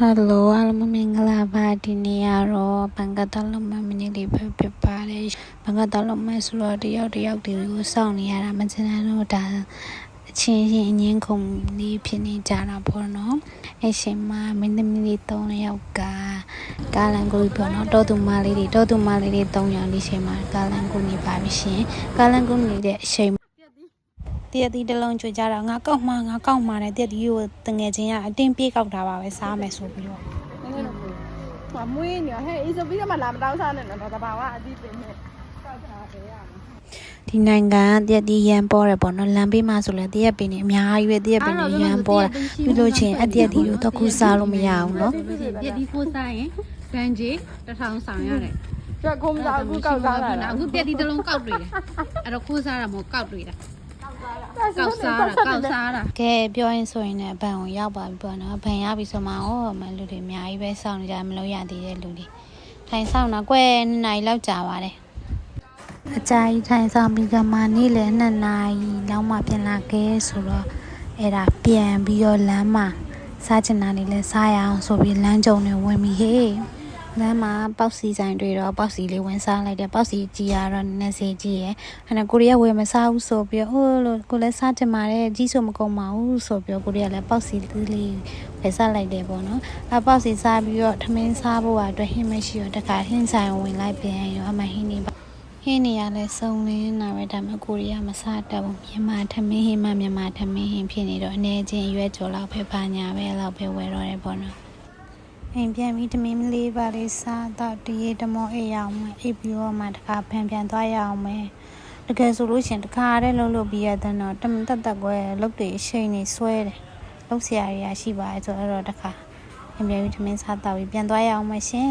ဟယ်လိုအားလုံးမင်္ဂလာပါဒီနေ့ကတော့ဘန်ကတလုံးမမင်းလေးပဲဖြစ်ပါတယ်ဘန်ကတလုံးမဆိုတော့တယောက်တယောက်တွေကိုစောင့်နေရတာမချင်တော့ဒါအချင်းချင်းအငင်းခုန်လေးဖြစ်နေကြတာပေါ့နော်အရှင်မမင်းသမီးလေး၃ယောက်ကကာလန်ကိုပေါ့နော်တောသူမလေးတွေတောသူမလေးတွေ၃ယောက်ဒီချိန်မှာကာလန်ကိုနေပါပြီရှင်ကာလန်ကိုနေတဲ့အချိန် တရက်တီတစ်လုံးကြွကြတာငါကောက်မှငါကောက်မှနဲ့တရက်တီကိုတငယ်ချင်းကအတင်းပြေးကောက်တာပါပဲစားမယ်ဆိုပြီးတော့မမွေးနေဟဲ့အေးဆိုပြီးတော့မှလာမတောင်းစားနဲ့တော့တဘာဝအတိပင်နဲ့ကောက်ထားတယ်ရမှာဒီနိုင်ငံကတရက်တီရန်ပေါ်တယ်ပေါ့နော်လမ်းဘေးမှာဆိုလဲတရက်ပင်နေအများကြီးပဲတရက်ပင်နေရန်ပေါ်တာပြီးလို့ချင်းအတရက်တီကိုတော့ခုစားလို့မရအောင်နော်ပြက်ဒီဖိုးစားရင်ဒန်ကြီးတစ်ထောင်ဆောင်ရတယ်ကျွတ်ခုံးစားအခုကောက်စားတာလားအခုပြက်ဒီတစ်လုံးကောက်တွေ့တယ်အဲ့တော့ခိုးစားတာမဟုတ်ကောက်တွေ့တာ ကောက်စားတာကောက်စားတာကဲပြောရင်ဆိုရင်လည်းဘန်ကိုရောက်ပါပြီပေါ့နော်ဘန်ရပြီဆိုမှဩမလူတွေအများကြီးပဲစောင့်နေကြမလို့ရသေးတဲ့လူတွေထိုင်ဆောင်တော့ကွယ်နှစ်နာရီလောက်ကြာပါတယ်အကြာကြီးထိုင်ဆောင်ပြီးကမှနေ့လယ်နှစ်နာရီလောက်မှပြန်လာခဲ့ဆိုတော့အဲ့ဒါပြန်ပြီးတော့လမ်းမှာစားချင်တာလေးလဲစားရအောင်ဆိုပြီးလမ်းကြုံနဲ့ဝင်ပြီးဟေး လမ်းမှာပေါက်စီဆိုင်တွေတော့ပေါက်စီလေးဝင်စားလိုက်တယ်ပေါက်စီကြီးရတော့နည်းနည်းစီကြီးရယ်အဲ့ဒါကိုရီးယားဝယ်မစားဘူးဆိုပြီးတော့ဟိုလိုကိုလည်းစားချင်ပါတယ်ကြီးဆိုမကုန်ပါဘူးဆိုပြီးတော့ကိုရီးယားလည်းပေါက်စီသေးလေးဝယ်စားလိုက်တယ်ပေါ့နော်အဲ့ပေါက်စီစားပြီးတော့ထမင်းစားဖို့အတွက်ဟင်းမရှိတော့တခါဟင်းဆိုင်ဝင်လိုက်ပြန်ရောအမဟင်းနေပါဟင်းနေရလဲစုံလင်းနာပဲဒါပေမဲ့ကိုရီးယားမစားတတ်ဘူးမြန်မာထမင်းဟင်းမှမြန်မာထမင်းဟင်းဖြစ်နေတော့အနေချင်းရွက်ကြော်လောက်ပဲပါညာပဲလောက်ပဲဝယ်တော့တယ်ပေါ့နော် အိမ်ပြန်ပြီးထမင်းလေးပါလေးစားတော့ဒီရေတမောအိပ်ရအောင်မယ်အိပ်ပြီးတော့မှတခါဖန်ပြန်သွားရအောင်မယ်တကယ်ဆိုလို့ရှရင်တခါတည်းလှုပ်လို့ပြီးရတဲ့တော့တမန်တက်တက်ကွယ်လုတ်တွေအချိန်နေဆွဲတယ်လုတ်ဆရာတွေကရှိပါတယ်ဆိုတော့တခါအိမ်ပြန်ပြီးထမင်းစားတော့ပြီးပြန်သွားရအောင်မယ်ရှင်